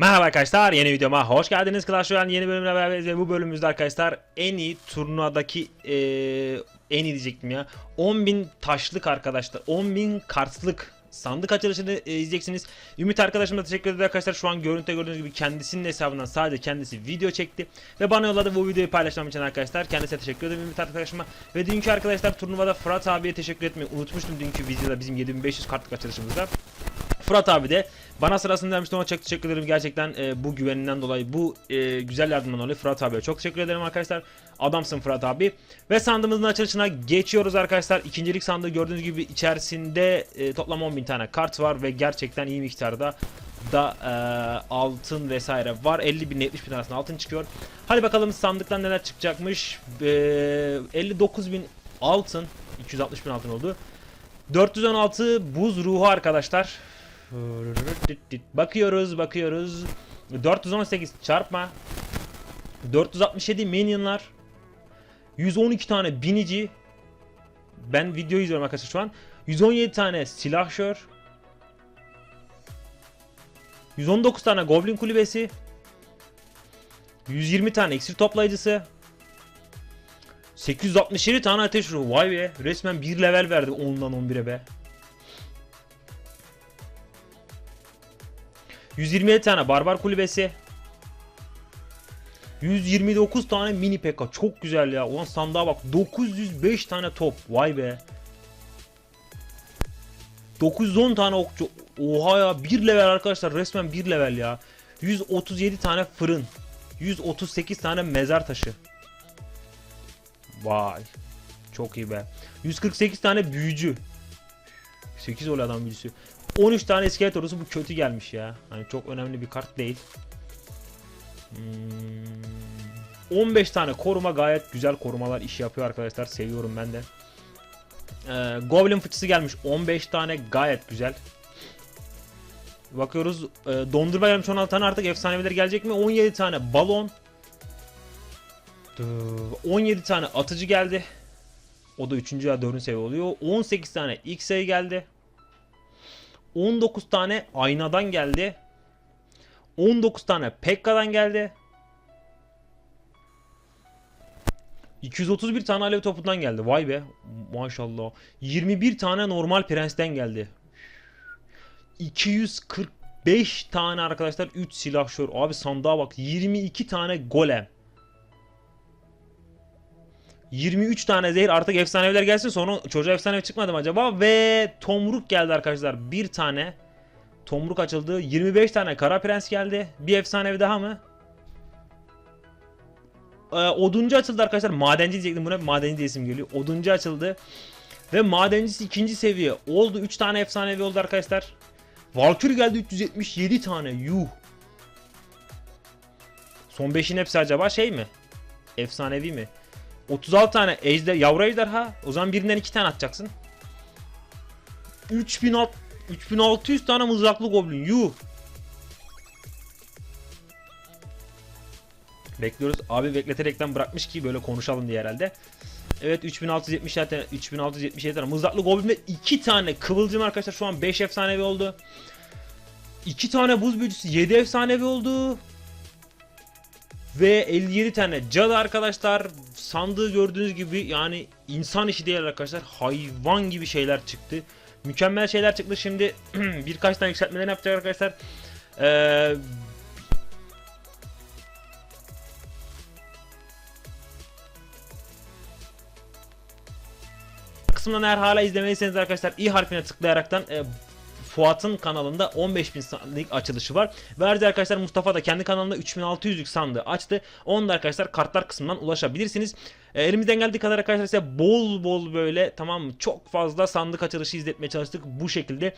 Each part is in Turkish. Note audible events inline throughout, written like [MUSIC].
Merhaba arkadaşlar yeni videoma hoş geldiniz. Clash Royale yeni bölümüne beraberiz ve bu bölümümüzde arkadaşlar en iyi turnuvadaki eee, en iyi diyecektim ya 10.000 taşlık arkadaşlar 10.000 kartlık sandık açılışını e, izleyeceksiniz. Ümit arkadaşıma teşekkür ederim arkadaşlar. Şu an görüntüde gördüğünüz gibi kendisinin hesabından sadece kendisi video çekti ve bana yolladı. Bu videoyu paylaşmam için arkadaşlar kendisine teşekkür ederim Ümit arkadaşıma. Ve dünkü arkadaşlar turnuvada Fırat abiye teşekkür etmeyi unutmuştum. Dünkü videoda bizim 7500 kartlık açılışımızda. Fırat abi de bana sırasını vermişti ona çok teşekkür ederim. Gerçekten e, bu güveninden dolayı bu e, güzel yardımdan dolayı Fırat abiye çok teşekkür ederim arkadaşlar. Adamsın Fırat abi. Ve sandığımızın açılışına geçiyoruz arkadaşlar. İkincilik sandığı gördüğünüz gibi içerisinde e, toplam 10.000 tane kart var ve gerçekten iyi miktarda da e, altın vesaire var. 50 bin 70 bin arasında altın çıkıyor. Hadi bakalım sandıktan neler çıkacakmış. E, 59 bin altın 260 bin altın oldu. 416 buz ruhu arkadaşlar. Bakıyoruz, bakıyoruz. 418 çarpma. 467 minyonlar. 112 tane binici. Ben video izliyorum arkadaşlar şu an. 117 tane silahşör. 119 tane goblin kulübesi. 120 tane iksir toplayıcısı. 867 tane ateş ruhu. Vay be. Resmen bir level verdi 10'dan 11'e be. 127 tane barbar kulübesi. 129 tane mini pekka. Çok güzel ya. Ulan sandığa bak. 905 tane top. Vay be. 910 tane okçu. Oha ya. Bir level arkadaşlar. Resmen bir level ya. 137 tane fırın. 138 tane mezar taşı. Vay. Çok iyi be. 148 tane büyücü. 8 oluyor adam büyücüsü. 13 tane iskelet ordusu bu kötü gelmiş ya. Hani çok önemli bir kart değil. Hmm, 15 tane koruma gayet güzel korumalar iş yapıyor arkadaşlar. Seviyorum ben de. Ee, Goblin fıçısı gelmiş 15 tane gayet güzel. Bakıyoruz e, dondurma gelmiş 16 tane artık efsaneviler gelecek mi? 17 tane balon. 17 tane atıcı geldi. O da 3. ya 4. seviye oluyor. 18 tane X-Ray geldi. 19 tane aynadan geldi. 19 tane Pekka'dan geldi. 231 tane alev topundan geldi. Vay be. Maşallah. 21 tane normal prensten geldi. 245 tane arkadaşlar 3 silahşör. Abi sandığa bak. 22 tane golem. 23 tane zehir artık efsaneviler gelsin sonra çocuğa efsanevi çıkmadı mı acaba? Ve Tomruk geldi arkadaşlar. Bir tane Tomruk açıldı. 25 tane Kara Prens geldi. Bir efsanevi daha mı? Ee, oduncu açıldı arkadaşlar. Madenci diyecektim buna. Madenci diye isim geliyor. Oduncu açıldı. Ve madencisi ikinci seviye. Oldu. 3 tane efsanevi oldu arkadaşlar. Valkür geldi 377 tane. Yuh. Son 5'in hepsi acaba şey mi? Efsanevi mi? 36 tane ejder, yavru ejderha. O zaman birinden 2 tane atacaksın. 3600 3600 tane mızraklı goblin. Yuh. Bekliyoruz. Abi bekleterekten bırakmış ki böyle konuşalım diye herhalde. Evet 3670 tane 3677 tane mızraklı goblin ve 2 tane kıvılcım arkadaşlar şu an 5 efsanevi oldu. 2 tane buz büyücüsü 7 efsanevi oldu. Ve 57 tane cadı arkadaşlar. Sandığı gördüğünüz gibi yani insan işi değil arkadaşlar. Hayvan gibi şeyler çıktı. Mükemmel şeyler çıktı. Şimdi [CLEARS THROAT] birkaç tane yükseltmeler yapacak arkadaşlar. Ee, kısmından eğer hala izlemediyseniz arkadaşlar i harfine tıklayaraktan e, Fuat'ın kanalında 15.000 sandık açılışı var. Ve ayrıca arkadaşlar Mustafa da kendi kanalında 3600'lük sandığı açtı. Onu da arkadaşlar kartlar kısmından ulaşabilirsiniz. E, elimizden geldiği kadar arkadaşlar size bol bol böyle tamam çok fazla sandık açılışı izletmeye çalıştık bu şekilde.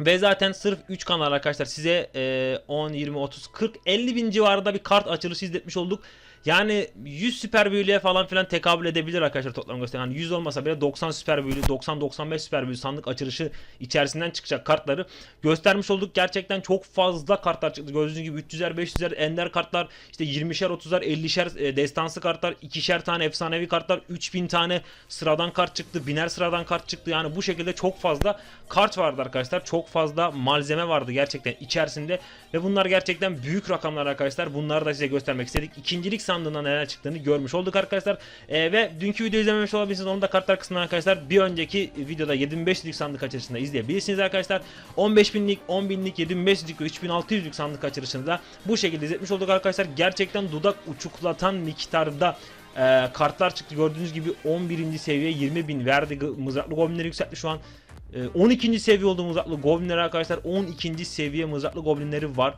Ve zaten sırf 3 kanal arkadaşlar size e, 10, 20, 30, 40, 50 bin civarında bir kart açılışı izletmiş olduk. Yani 100 süper büyülüye falan filan tekabül edebilir arkadaşlar toplam gösteren. Yani 100 olmasa bile 90 süper büyülü, 90-95 süper büyülü sandık açılışı içerisinden çıkacak kartları göstermiş olduk. Gerçekten çok fazla kartlar çıktı. Gördüğünüz gibi 300'er, 500'er ender kartlar, işte 20'şer, 30'ar, 50'şer e, destansı kartlar, 2'şer tane efsanevi kartlar, 3000 tane sıradan kart çıktı, biner sıradan kart çıktı. Yani bu şekilde çok fazla kart vardı arkadaşlar. Çok fazla malzeme vardı gerçekten içerisinde ve bunlar gerçekten büyük rakamlar arkadaşlar. Bunları da size göstermek istedik. İkincilik sandığından neler çıktığını görmüş olduk arkadaşlar. E, ve dünkü videoyu izlememiş olabilirsiniz. Onu da kartlar kısmından arkadaşlar bir önceki videoda 7500'lük sandık açılışında izleyebilirsiniz arkadaşlar. 15000'lik, 10000'lik, 7500'lük ve 3600'lük sandık açılışını bu şekilde izletmiş olduk arkadaşlar. Gerçekten dudak uçuklatan miktarda e, kartlar çıktı. Gördüğünüz gibi 11. seviye 20.000 verdi. Mızraklı goblinleri yükseltti şu an. E, 12. seviye oldu mızraklı goblinleri arkadaşlar. 12. seviye mızraklı goblinleri var.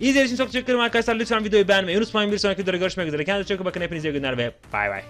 İzlediğiniz için çok teşekkür ederim arkadaşlar. Lütfen videoyu beğenmeyi unutmayın. Bir sonraki videoda görüşmek üzere. Kendinize çok iyi bakın. Hepinize iyi günler ve bay bay.